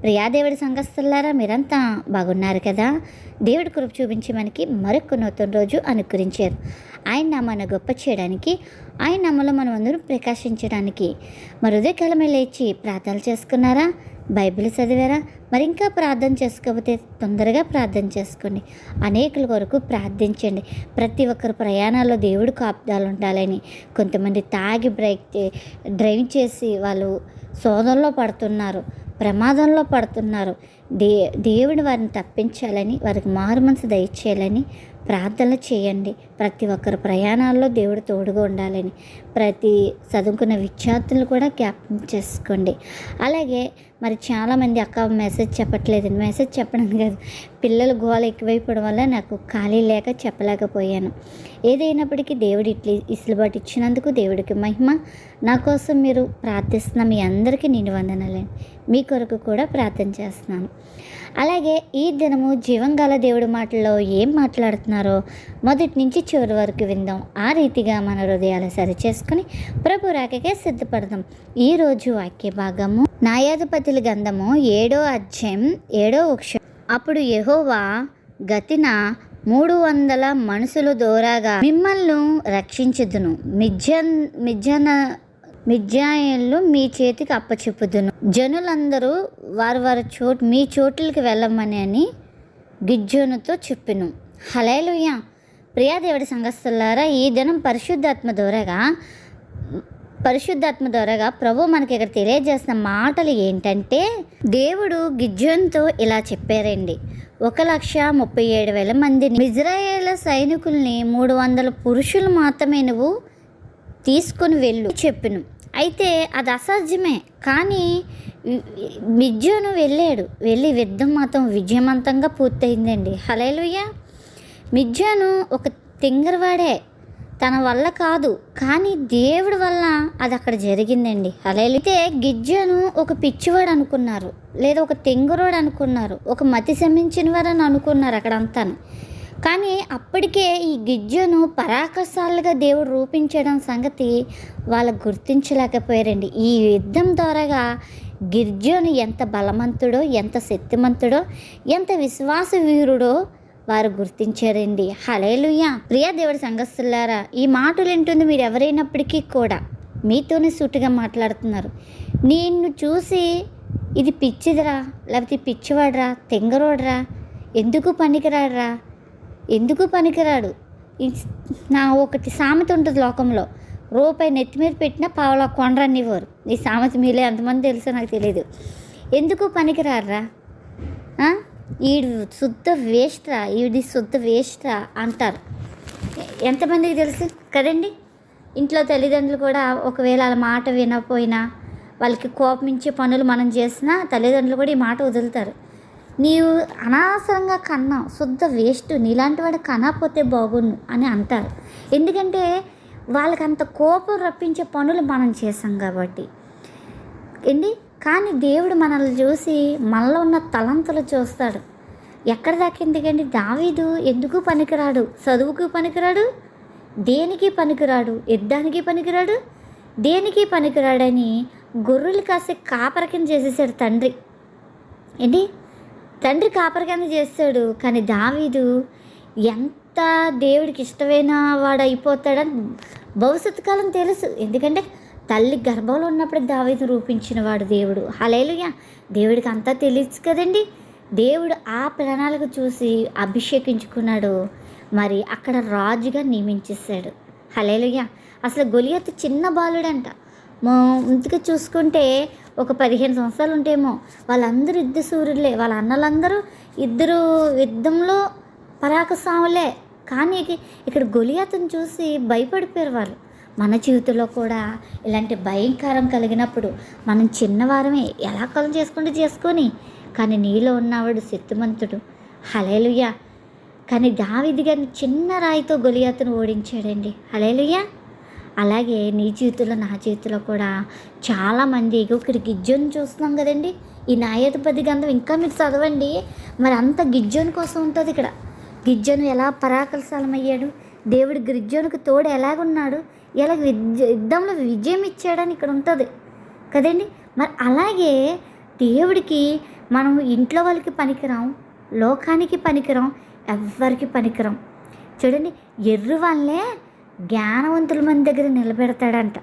ప్రియా దేవుడి సంఘస్థులారా మీరంతా బాగున్నారు కదా? దేవుడి కృప చూపించి మనకి మరొక నూతన రోజు అనుకరించారు. ఆయన నామాన్ని గొప్ప చేయడానికి ఆయన నామలో మనం అందరం ప్రకాశించడానికి మరి ఉదయకాలమే లేచి ప్రార్థనలు చేసుకున్నారా? బైబిల్ చదివారా? మరి ఇంకా ప్రార్థన చేసుకోకపోతే తొందరగా ప్రార్థన చేసుకోండి. అనేకుల కొరకు ప్రార్థించండి. ప్రతి ఒక్కరు ప్రయాణాల్లో దేవుడు కాపుదాలు ఉండాలని కొంతమంది తాగి బ్రేక్ డ్రైవ్ చేసి వాళ్ళు సోదంలో పడుతున్నారు. ప్రమాదంలో పడుతున్నారు. దే దేవుడు వారిని తప్పించాలని వారికి మారు మనసు దయచేయాలని ప్రార్థనలు చేయండి. ప్రతి ఒక్కరు ప్రయాణాల్లో దేవుడు తోడుగా ఉండాలని ప్రతి చదువుకున్న విద్యార్థులు కూడా జ్ఞాపకం చేసుకోండి. అలాగే మరి చాలామంది అక్క మెసేజ్ చెప్పట్లేదు మెసేజ్ చెప్పడం కాదు. పిల్లలు గోల ఎక్కువైపోవడం వల్ల నాకు ఖాళీ లేక చెప్పలేకపోయాను. ఏదైనప్పటికీ దేవుడు ఇట్లీ ఇసులుబాటు ఇచ్చినందుకు దేవుడికి మహిమ. నా కోసం మీరు ప్రార్థిస్తున్న మీ అందరికీ నేను వందనాలండి. మీ కొరకు కూడా ప్రార్థన చేస్తున్నాను. అలాగే ఈ దినము జీవంగల దేవుడి మాటల్లో ఏం మాట్లాడుతున్నారో మొదటి నుంచి చివరి వరకు విందాం. ఆ రీతిగా మన హృదయాలు సరిచేసుకుని ప్రభు రాకకే సిద్ధపడదాం. ఈరోజు వాక్య భాగము న్యాయాధిపతుల గంధము ఏడో అధ్యాయం ఏడో వృక్షం అప్పుడు యహోవా గతిన మూడు వందల మనుషులు దూరాగా మిమ్మల్ని రక్షించుదును. మిజ్జన్ మిజ్జన మిజ్జాయిన్లు మీ చేతికి అప్పచెప్పుదును. జనులందరూ వారి వారి చోటు మీ చోట్లకి వెళ్ళమని అని గిజ్జోనుతో చెప్పిను. హలేలుయ్య ప్రియాదేవుడి సంఘస్థులారా ఈ దినం పరిశుద్ధాత్మ ద్వారాగా పరిశుద్ధాత్మ ద్వారాగా ప్రభు మనకి ఇక్కడ తెలియజేస్తున్న మాటలు ఏంటంటే దేవుడు గిజ్జోన్తో ఇలా చెప్పారండి. ఒక లక్ష ముప్పై ఏడు వేల మందిని ఇజ్రాయేల్ సైనికుల్ని మూడు వందల పురుషులు మాత్రమే నువ్వు తీసుకొని వెళ్ళు చెప్పిను. అయితే అది అసాధ్యమే. కానీ మిజ్జోను వెళ్ళాడు. వెళ్ళి యుద్ధం మాత్రం విజయవంతంగా పూర్తయిందండి. హలేలుయ్య మిజ్జాను ఒక తింగరవాడే. తన వల్ల కాదు. కానీ దేవుడి వల్ల అది అక్కడ జరిగిందండి. అలాగే గిజ్జను ఒక పిచ్చివాడు అనుకున్నారు. లేదా ఒక తెంగురోడు అనుకున్నారు. ఒక మతి శమించిన వారని అనుకున్నారు అక్కడంతా కానీ అప్పటికే ఈ గిజ్జను పరాకసాలుగా దేవుడు రూపించడం సంగతి వాళ్ళు గుర్తించలేకపోయారండి. ఈ యుద్ధం ద్వారాగా గిర్జోను ఎంత బలవంతుడో ఎంత శక్తిమంతుడో ఎంత విశ్వాస వీరుడో వారు గుర్తించారండి. హలేలుయ్య ప్రియా దేవుడి సంఘస్థులారా ఈ మాటలు వింటుంది మీరు ఎవరైనప్పటికీ కూడా మీతోనే సూటిగా మాట్లాడుతున్నారు. నిన్ను చూసి ఇది పిచ్చిదిరా లేకపోతే పిచ్చివాడరా తెంగరోడరా ఎందుకు పనికిరాడరా ఎందుకు పనికిరాడు? నా ఒకటి సామెత ఉంటుంది లోకంలో. రూపాయి నెత్తి మీద పెట్టినా పావులా కొండరనివ్వరు. ఈ సామెత మీలో ఎంతమంది తెలుసో నాకు తెలియదు ఎందుకు పనికిరారా ఈడు శుద్ధ వేస్ట్రా ఈడి శుద్ధ వేస్ట్రా అంటారు. ఎంతమందికి తెలుసు కదండి? ఇంట్లో తల్లిదండ్రులు కూడా ఒకవేళ వాళ్ళ మాట వినకపోయినా వాళ్ళకి కోపమించే పనులు మనం చేసినా తల్లిదండ్రులు కూడా ఈ మాట వదులుతారు. నీవు అనవసరంగా కన్నావు శుద్ధ వేస్ట్ నీలాంటి వాడు కనకపోతే బాగుండు అని అంటారు. ఎందుకంటే వాళ్ళకి అంత కోపం రప్పించే పనులు మనం చేసాం కాబట్టి. ఏంటి? కానీ దేవుడు మనల్ని చూసి మనలో ఉన్న తలంతులు చూస్తాడు. ఎక్కడ దాకా ఎందుకండి? దావీదు ఎందుకు పనికిరాడు? చదువుకు పనికిరాడు? దేనికి పనికిరాడు? యుద్ధానికి పనికిరాడు? దేనికి పనికిరాడని గొర్రెలు కాసే కాపరకం చేసేసాడు తండ్రి. ఏంటి? తండ్రి కాపరిగానే చేస్తాడు కానీ దావీదు ఎంత దేవుడికి ఇష్టమైన వాడు అయిపోతాడని భవిష్యత్తు కాలం తెలుసు. ఎందుకంటే తల్లి గర్భంలో ఉన్నప్పుడు దావీదు రూపించిన వాడు దేవుడు. హలేలుయ్య దేవుడికి అంతా తెలుసు కదండి. దేవుడు ఆ ప్రణాళిక చూసి అభిషేకించుకున్నాడు. మరి అక్కడ రాజుగా నియమించేశాడు. హలేలుయ్య అసలు గొలియత్ చిన్న బాలుడంట. ఇంతగా చూసుకుంటే ఒక పదిహేను సంవత్సరాలు ఉంటేమో వాళ్ళందరూ యుద్ధ సూర్యులే వాళ్ళ అన్నలందరూ ఇద్దరు యుద్ధంలో పరాకస్వాములే కానీ ఇక్కడ గొలియాతను చూసి భయపడిపోయారు వాళ్ళు. మన జీవితంలో కూడా ఇలాంటి భయంకరం కలిగినప్పుడు మనం చిన్నవారమే ఎలా కలం చేసుకుంటే చేసుకొని కానీ నీలో ఉన్నవాడు శక్తిమంతుడు. హలేలుయ్యా కానీ దావిది గారిని చిన్న రాయితో గొలియాతను ఓడించాడండి. హలేలుయ్యా అలాగే నీ జీవితంలో నా జీవితంలో కూడా చాలామంది ఇక్కడ గిజ్జోని చూస్తున్నాం కదండి. ఈ న్యాయాధిపతి గంధం ఇంకా మీరు చదవండి. మరి అంత గిజ్జోని కోసం ఉంటుంది ఇక్కడ. గిజ్జోను ఎలా పరాకలశాలమయ్యాడు? దేవుడు గిజ్జోనుకు తోడు ఎలాగున్నాడు? ఎలా విద్య యుద్ధంలో విజయం ఇచ్చాడని ఇక్కడ ఉంటుంది. కదండి? మరి అలాగే దేవుడికి మనం ఇంట్లో వాళ్ళకి పనికిరాం లోకానికి పనికిరాం ఎవ్వరికి పనికిరాం. చూడండి ఎర్రు వాళ్ళే జ్ఞానవంతుల మంది దగ్గర నిలబెడతాడంట.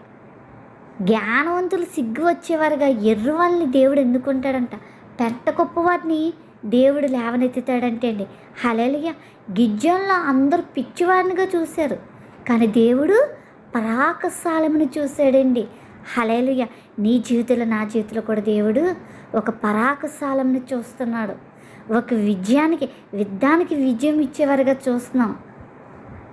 జ్ఞానవంతులు సిగ్గు వచ్చేవారుగా ఎర్రు దేవుడు ఎందుకుంటాడంట? పెంట గొప్ప వాటిని దేవుడు లేవనెత్తుతాడంటే అండి. హలేలియ గిజ్జంలో అందరూ పిచ్చివాడినిగా చూశారు. కానీ దేవుడు పరాకశాలమును చూశాడండి. హలేలుయ నీ జీవితంలో నా జీవితంలో కూడా దేవుడు ఒక పరాకశాలంని చూస్తున్నాడు. ఒక విజయానికి యుద్ధానికి విజయం ఇచ్చేవారుగా చూస్తున్నాం.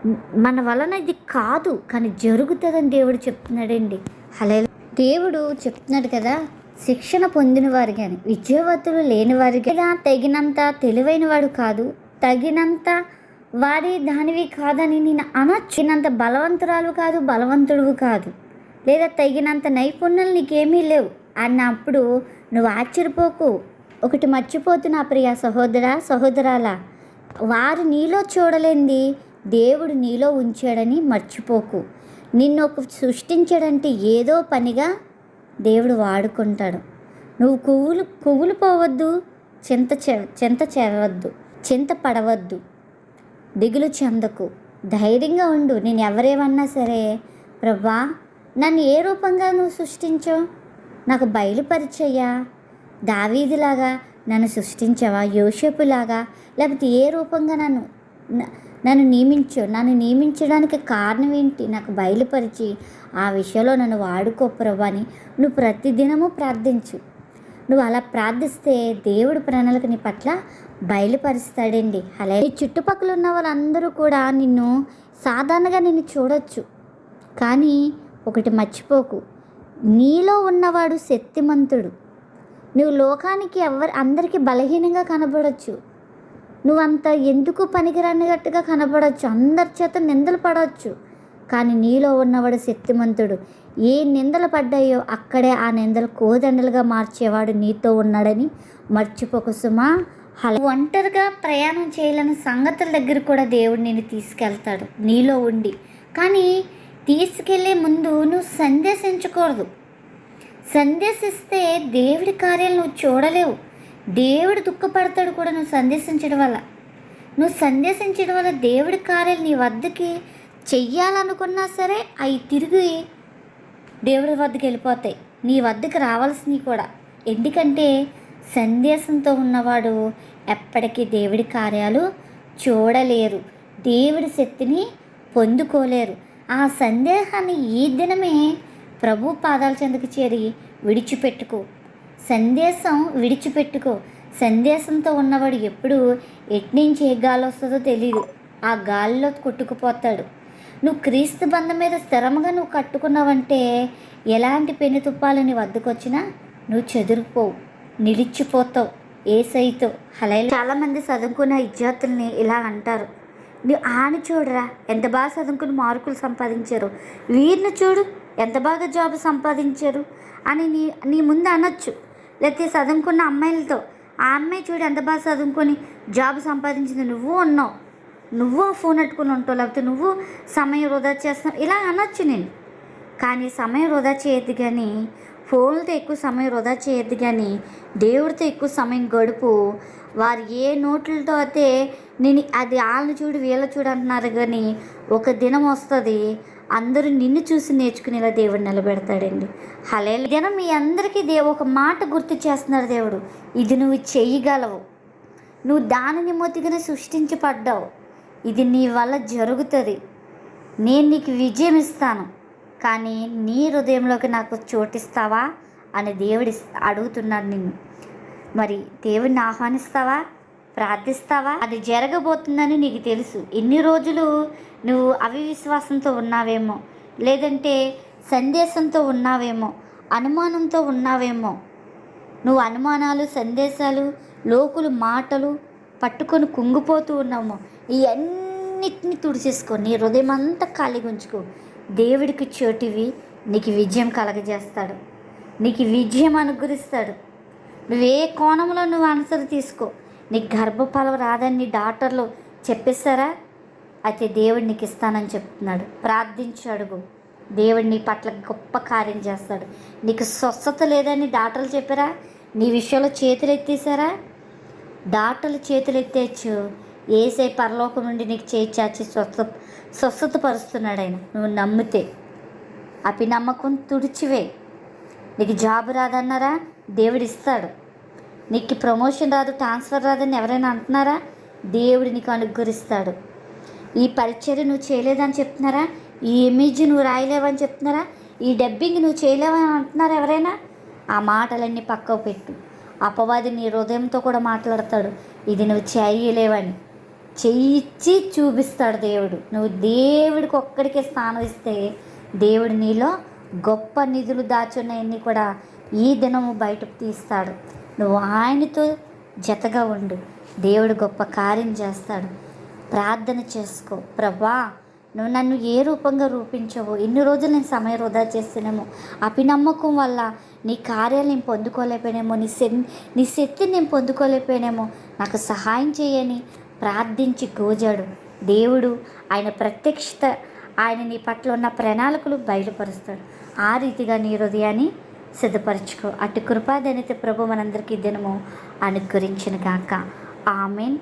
మన వలన ఇది కాదు కానీ జరుగుతుందని దేవుడు చెప్తున్నాడండి. హలే దేవుడు చెప్తున్నాడు కదా శిక్షణ పొందిన వారు కానీ విద్యావంతులు లేని వారు కానీ తగినంత తెలివైన వాడు కాదు తగినంత వాడి దానివి కాదని నేను అనొచ్చినంత బలవంతురాలు కాదు బలవంతుడు కాదు లేదా తగినంత నైపుణ్యాలు నీకేమీ లేవు. అన్నప్పుడు నువ్వు ఆశ్చర్యపోకు. ఒకటి మర్చిపోతున్నా ప్రియ సహోదరా సహోదరాలా. వారు నీలో చూడలేంది. దేవుడు నీలో ఉంచాడని మర్చిపోకు. నిన్ను ఒక సృష్టించాడంటే ఏదో పనిగా దేవుడు వాడుకుంటాడు. నువ్వు కొవ్వులు కొవ్వులు పోవద్దు చింత చె చింత చెరవద్దు చింత పడవద్దు. దిగులు చెందకు. ధైర్యంగా ఉండు. నేను ఎవరేమన్నా సరే ప్రభా నన్ను ఏ రూపంగా నువ్వు సృష్టించావు నాకు బయలుపరిచయ్యా దావీదిలాగా నన్ను సృష్టించావా? యోషపులాగా లేకపోతే ఏ రూపంగా నన్ను నన్ను నియమించు నన్ను నియమించడానికి కారణం ఏంటి? నాకు బయలుపరిచి ఆ విషయంలో నన్ను వాడుకో ప్రభాని నువ్వు ప్రతిదినము ప్రార్థించు. నువ్వు అలా ప్రార్థిస్తే దేవుడు ప్రణాళిక నీ పట్ల బయలుపరుస్తాడండి. అలా నీ చుట్టుపక్కల ఉన్న వాళ్ళందరూ కూడా నిన్ను సాధారణంగా నిన్ను చూడొచ్చు. కానీ ఒకటి మర్చిపోకు నీలో ఉన్నవాడు శక్తిమంతుడు. నువ్వు లోకానికి ఎవరి అందరికీ బలహీనంగా కనబడవచ్చు నువ్వంత ఎందుకు పనికిరానిగట్టుగా కనపడవచ్చు అందరి చేత నిందలు పడవచ్చు కానీ నీలో ఉన్నవాడు శక్తిమంతుడు. ఏ నిందలు పడ్డాయో అక్కడే ఆ నిందలు కోదండలుగా మార్చేవాడు నీతో ఉన్నాడని మర్చిపోక సుమా. హలో ఒంటరిగా ప్రయాణం చేయలేని సంగతుల దగ్గర కూడా దేవుడు నేను తీసుకెళ్తాడు. నీలో ఉండి. కానీ తీసుకెళ్ళే ముందు నువ్వు సందేశించకూడదు. సందేశిస్తే దేవుడి కార్యాలు నువ్వు చూడలేవు. దేవుడు దుఃఖపడతాడు కూడా నువ్వు సందేశించడం వల్ల. నువ్వు సందేశించడం వల్ల దేవుడి కార్యాలు నీ వద్దకి చెయ్యాలనుకున్నా సరే అవి తిరిగి దేవుడి వద్దకు వెళ్ళిపోతాయి. నీ వద్దకు రావాల్సినవి కూడా. ఎందుకంటే సందేశంతో ఉన్నవాడు ఎప్పటికీ దేవుడి కార్యాలు చూడలేరు. దేవుడి శక్తిని పొందుకోలేరు. ఆ సందేహాన్ని ఈ దినమే ప్రభు పాదాల చెందుకు చేరి విడిచిపెట్టుకో. సందేశం విడిచిపెట్టుకో. సందేశంతో ఉన్నవాడు ఎప్పుడు ఎట్నుంచి ఏ గాలి వస్తుందో తెలియదు ఆ గాలిలో కొట్టుకుపోతాడు. నువ్వు క్రీస్తు బంధం మీద స్థిరంగా నువ్వు కట్టుకున్నావంటే ఎలాంటి పెను తుప్పాలు నీ వద్దకు వచ్చినా నువ్వు చెదిరిపోవు. నిలిచిపోతావు. ఏసైతో. హలై చాలామంది చదువుకున్న విద్యార్థుల్ని ఇలా అంటారు. నువ్వు ఆని చూడరా? ఎంత బాగా చదువుకుని మార్కులు సంపాదించారు? వీరిని చూడు ఎంత బాగా జాబ్ సంపాదించారు? అని నీ నీ ముందు అనొచ్చు. లేకపోతే చదువుకున్న అమ్మాయిలతో. ఆ అమ్మాయి చూడు ఎంత బాగా చదువుకొని జాబ్ సంపాదించింది. నువ్వు ఉన్నావు నువ్వు ఫోన్ పెట్టుకుని ఉంటావు. లేకపోతే నువ్వు సమయం వృధా చేస్తున్నావు. ఇలా అనొచ్చు నేను. కానీ సమయం వృధా చేయొద్దు కానీ ఫోన్లతో ఎక్కువ సమయం వృధా చేయొద్దు కానీ దేవుడితో ఎక్కువ సమయం గడుపు. వారు ఏ నోట్లతో అయితే నేను అది వాళ్ళని చూడు వీళ్ళ చూడు అంటున్నారు కానీ ఒక దినం వస్తుంది. అందరూ నిన్ను చూసి నేర్చుకునేలా దేవుడు నిలబెడతాడండి. హలే దినం మీ అందరికీ దేవు ఒక మాట గుర్తు చేస్తున్నారు దేవుడు. ఇది నువ్వు చెయ్యగలవు నువ్వు దానిని మొత్తిగానే సృష్టించబడ్డావు. ఇది నీ వల్ల జరుగుతుంది. నేను నీకు విజయం ఇస్తాను. కానీ నీ హృదయంలోకి నాకు చోటిస్తావా అని దేవుడి అడుగుతున్నాడు నిన్ను. మరి దేవుడిని ఆహ్వానిస్తావా? ప్రార్థిస్తావా? అది జరగబోతుందని నీకు తెలుసు. ఎన్ని రోజులు నువ్వు అవివిశ్వాసంతో ఉన్నావేమో? లేదంటే సందేశంతో ఉన్నావేమో? అనుమానంతో ఉన్నావేమో? నువ్వు అనుమానాలు సందేశాలు లోకులు మాటలు పట్టుకొని కుంగిపోతూ ఉన్నామో ఇవన్నిటిని తుడిచేసుకో. నీ హృదయం అంతా ఖాళీగా ఉంచుకో. దేవుడికి చోటివి నీకు విజయం కలగజేస్తాడు. నీకు విజయం అనుగ్రహిస్తాడు. నువ్వు ఏ కోణంలో నువ్వు ఆన్సర్ తీసుకో. నీకు గర్భఫలం రాదని డాక్టర్లు చెప్పేశారా? అయితే దేవుడు నీకు ఇస్తానని చెప్తున్నాడు. ప్రార్థించి అడుగు దేవుడు నీ పట్ల గొప్ప కార్యం చేస్తాడు. నీకు స్వస్థత లేదని డాక్టర్లు చెప్పారా? నీ విషయంలో చేతులు ఎత్తేసారా డాక్టర్లు చేతులు ఎత్తేచ్చు ఏసై పరలోకం నుండి నీకు చేయి చాచి స్వస్థ స్వస్థత పరుస్తున్నాడు ఆయన. నువ్వు నమ్మితే అపి నమ్మకం తుడిచివే. నీకు జాబ్ రాదన్నారా? దేవుడు ఇస్తాడు. నీకు ప్రమోషన్ రాదు ట్రాన్స్ఫర్ రాదని ఎవరైనా అంటున్నారా? దేవుడు నీకు అనుగ్రహిస్తాడు. ఈ పరిచర్య నువ్వు చేయలేదని చెప్తున్నారా? ఈ ఇమేజ్ నువ్వు రాయలేవని చెప్తున్నారా? ఈ డబ్బింగ్ నువ్వు చేయలేవని అంటున్నారా ఎవరైనా? ఆ మాటలన్నీ పక్కకు పెట్టు. అపవాది నీ హృదయంతో కూడా మాట్లాడతాడు. ఇది నువ్వు చేయలేవని. చేయించి చూపిస్తాడు దేవుడు. నువ్వు దేవుడికి ఒక్కడికే స్థానం ఇస్తే దేవుడు నీలో గొప్ప నిధులు దాచున్నాయన్నీ కూడా ఈ దినము బయటకు తీస్తాడు. నువ్వు ఆయనతో జతగా ఉండు. దేవుడు గొప్ప కార్యం చేస్తాడు. ప్రార్థన చేసుకో. ప్రభా నువ్వు నన్ను ఏ రూపంగా రూపించవు? ఎన్ని రోజులు నేను సమయం వృధా చేస్తున్నామో. అపినమ్మకం వల్ల నీ కార్యాలు నేను పొందుకోలేకపోయానేమో. నీ శ నీ శక్తిని నేను పొందుకోలేకపోయినేమో. నాకు సహాయం చేయని ప్రార్థించి గోజాడు. దేవుడు ఆయన ప్రత్యక్షత ఆయన నీ పట్ల ఉన్న ప్రణాళికలు బయలుపరుస్తాడు. ఆ రీతిగా నీ హృదయాన్ని సిద్ధపరచుకో. అటు కృపాదనిత ప్రభు మనందరికీ దినము అనుగ్రహించిన గాక. ఆమెన్.